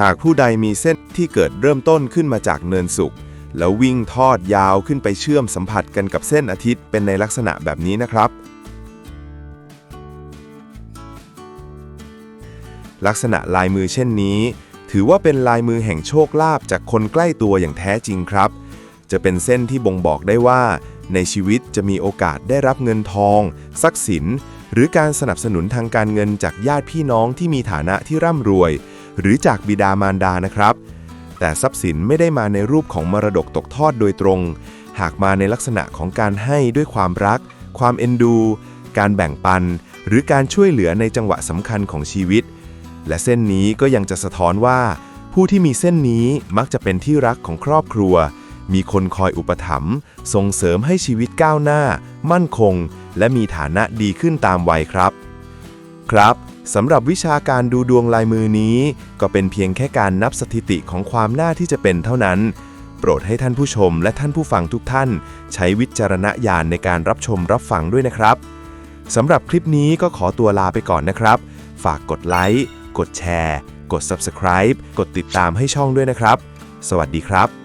หากผู้ใดมีเส้นที่เกิดเริ่มต้นขึ้นมาจากเนินสุขแล้ววิ่งทอดยาวขึ้นไปเชื่อมสัมผัสกันกับเส้นอาทิตย์เป็นในลักษณะแบบนี้นะครับ ลักษณะลายมือเช่นนี้ ถือว่าเป็นลายมือแห่งโชคลาภจากคนใกล้ตัวอย่างแท้จริงครับ จะเป็นเส้นที่บ่งบอกได้ว่า ในชีวิตจะมีโอกาสได้รับเงินทองทรัพย์สิน หรือการสนับสนุนทางการเงินจากญาติพี่น้องที่มีฐานะที่ร่ำรวย หรือจากบิดามารดานะครับ แต่ทรัพย์สินไม่ได้มาในรูปของมรดกตกทอดโดยตรง หากมาในลักษณะของการให้ด้วยความรัก ความเอ็นดู การแบ่งปัน หรือการช่วยเหลือในจังหวะสำคัญของชีวิต และเส้นนี้ก็ยังจะสะท้อนว่า ผู้ที่มีเส้นนี้มักจะเป็นที่รักของครอบครัว มีคนคอยอุปถัมภ์ส่งเสริมให้ชีวิตก้าวหน้า มั่นคง และมีฐานะดีขึ้นตามวัยครับ ครับ สำหรับวิชาการดูดวงลายมือนี้ ก็เป็นเพียงแค่การนับสถิติของความน่าที่จะเป็นเท่านั้น โปรดให้ท่านผู้ชมและท่านผู้ฟังทุกท่าน ใช้วิจารณญาณในการรับชมรับฟังด้วยนะครับสำหรับคลิปนี้ก็ขอตัวลาไปก่อนนะครับ ฝากกดไลค์ กดแชร์ กด Subscribe กดติดตามให้ช่องด้วยนะครับ สวัสดีครับ